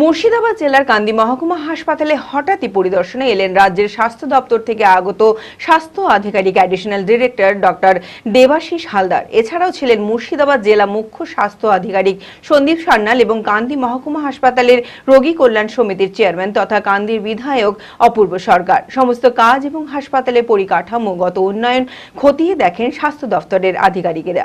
মুর্শিদাবাদ জেলার কান্দি মহকুমা হাসপাতালে হঠাৎই পরিদর্শনে এলেন রাজ্যের স্বাস্থ্য দপ্তর থেকে আগত স্বাস্থ্য আধিকারিক additional director doctor Debashis Haldar. এছাড়াও ছিলেন মুর্শিদাবাদ জেলা মুখ্য স্বাস্থ্য আধিকারিক সন্দীপ সান্যাল এবং কান্দি মহকুমা হাসপাতালের রোগী কল্যাণ সমিতির চেয়ারম্যান তথা কান্দির বিধায়ক অপূর্ব সরকার। সমস্ত কাজ এবং হাসপাতালের পরিকাঠামোগত উন্নয়ন খতিয়ে দেখেন স্বাস্থ্য দপ্তরের আধিকারিকেরা।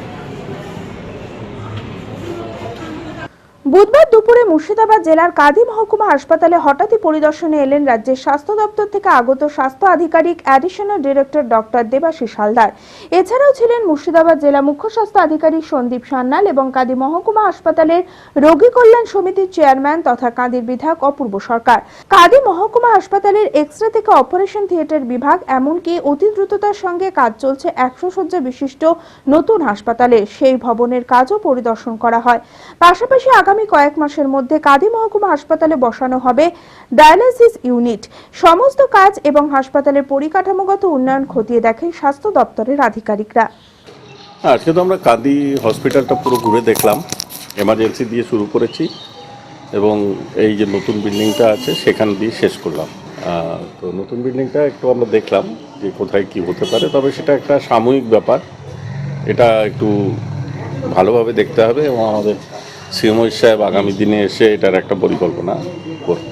বুধবার দুপুরে মুর্শিদাবাদ জেলার কাদি মহকুমা হাসপাতালে হঠাৎই পরিদর্শনে এলেন রাজ্যের স্বাস্থ্য দপ্তর থেকে আগত স্বাস্থ্য আধিকারিক additional director doctor Debashis Haldar. এছাড়াও ছিলেন মুর্শিদাবাদ জেলা মুখ্য স্বাস্থ্য আধিকারিক সন্দীপ সান্যাল এবং কাদি মহকুমা হাসপাতালের রোগী কল্যাণ সমিতির চেয়ারম্যান তথা কাঁদির বিধায়ক অপূর্ব সরকার। কাদি মহকুমা হাসপাতালের এক্স রে থেকে অপারেশন থিয়েটার বিভাগ, এমনকি অতি দ্রুততার সঙ্গে কাজ চলছে একশো শয্যা বিশিষ্ট নতুন হাসপাতালে। সেই ভবনের কাজও পরিদর্শন করা হয়। পাশাপাশি আগামী কয়েক মাসের মধ্যে কাদি মহকুমা হাসপাতালে বসানো হবে ডায়ালিসিস ইউনিট। সমস্ত কাজ এবং হাসপাতালের পরিকাঠামোগত উন্নয়ন খতিয়ে দেখেন স্বাস্থ্য দপ্তরের আধিকারিকরা। আজকে তো আমরা কান্দি হসপিটালটা পুরো ঘুরে দেখলাম, এমার্জেন্সি দিয়ে শুরু করেছি এবং এই যে নতুন বিল্ডিংটা আছে সেখান দিয়ে শেষ করলাম। তো নতুন বিল্ডিংটা একটু আমরা দেখলাম যে কোথায় কি হতে পারে, তবে সেটা একটা সাময়িক ব্যাপার। এটা একটু ভালোভাবে দেখতে হবে এবং আমাদের সিএমই সাহেব আগামী দিনে এসে এটার একটা পরিকল্পনা করবে।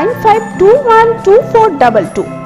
95212422.